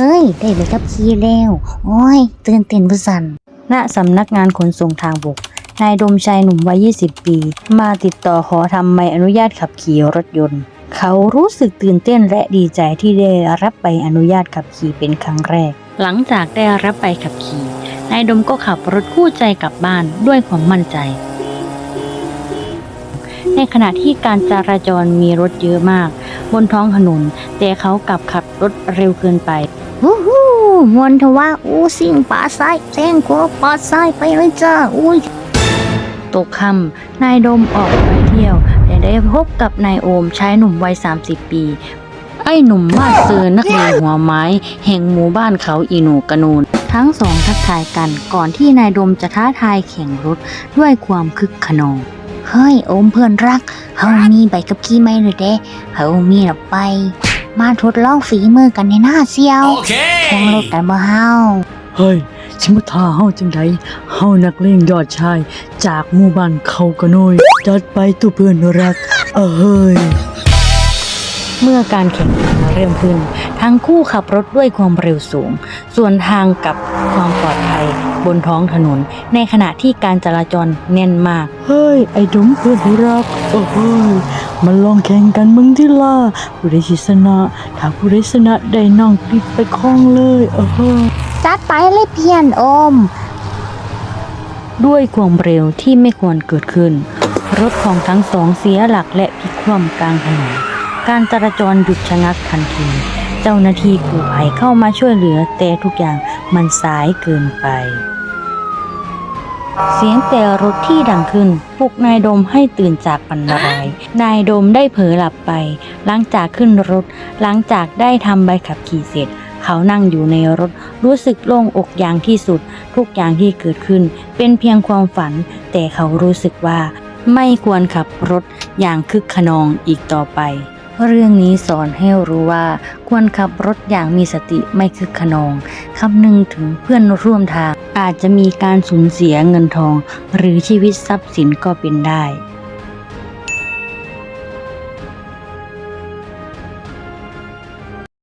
ฮ้ย ได้เลยครับขี่แล้วโอ้ย ตื่นเต้นบุสันณสำนักงานขนส่งทางบก นายดมชัยหนุ่มวัย 20 ปี มาติดต่อขอทำใบอนุญาตขับขี่รถยนต์ เขารู้สึกตื่นเต้นและดีใจที่ได้รับใบอนุญาตขับขี่เป็นครั้งแรก หลังจากได้รับใบขับขี่ นายดมก็ขับรถคู่ใจกลับบ้านด้วยความมั่นใจ ในขณะที่การจราจรมีรถเยอะมาก บนท้องถนนแต่เขากลับขับรถเร็วเกินไป ฮู้ฮู้มวนทว่าอู้สิ่งป่าไซแซงขวาป่าไซไปเลยจ้าอุ้ยตกค่ำนายดมออกไปเที่ยว แต่ได้พบกับนายโอมชายหนุ่มวัย 30 ปี ไอ้หนุ่มมาดเซอร์นักเลงหัวไม้ แห่งหมู่บ้านเขาอีหนูกระนูน ทั้งสองทักทายกันก่อนที่นายดมจะท้าทายแข่งรถด้วยความคึกขนอง เฮ้ยโอมเพื่อนรัก เฮามีใบขับขี่ไหมหรือเด้เฮามีหรอไป มาทดลองฝีมือกันในหน้าเซียว แข่งรถกันบ่เฮาเฮ้ยชิมาทาเฮาจังไดเฮานักเลงยอดชาย จากหมู่บ้านเขากระโนยจัดไปตัวเพื่อนรัก เออเฮ้ย เมื่อการแข่งขันเริ่มขึ้น ทั้งคู่ขับรถด้วยความเร็วสูง ส่วนทางกับความปลอดภัย บนท้องถนน ในขณะที่การจราจรแน่นมาก เฮ้ย ไอ้ดมเพื่อนที่รักเออเฮ้ยมาลองแข่งกันมึงที่ล่ะผู้ใดชิชนะ ถ้าผู้ใดชนะได้น้องติดไปคล้องเลยเออเฮ้ยจัดไปเลยเพียนโอม ด้วยความเร็วที่ไม่ควรเกิดขึ้น รถของทั้งสองเสียหลักและพลิกคว่ำกลางถนนการจราจรหยุดชะงักทันที เจ้าหน้าที่กู้ภัยเข้ามาช่วยเหลือแต่ทุกอย่างมันสายเกินไป เสียงแต่รถที่ดังขึ้นปลุกนายดมให้ตื่นจากฝันร้าย นายดมได้เผลอหลับไป หลังจากขึ้นรถ หลังจากได้ทำใบขับขี่เสร็จ เขานั่งอยู่ในรถรู้สึกโล่งอกอย่างที่สุด ทุกอย่างที่เกิดขึ้น เป็นเพียงความฝัน แต่เขารู้สึกว่า ไม่ควรขับรถอย่างคึกขนองอีกต่อไป เรื่องนี้สอนให้รู้ว่า ควรขับรถอย่างมีสติไม่คึกขนองคำนึงถึงเพื่อนร่วมทาง อาจจะมีการสูญเสียเงินทอง หรือชีวิตทรัพย์สินก็เป็นได้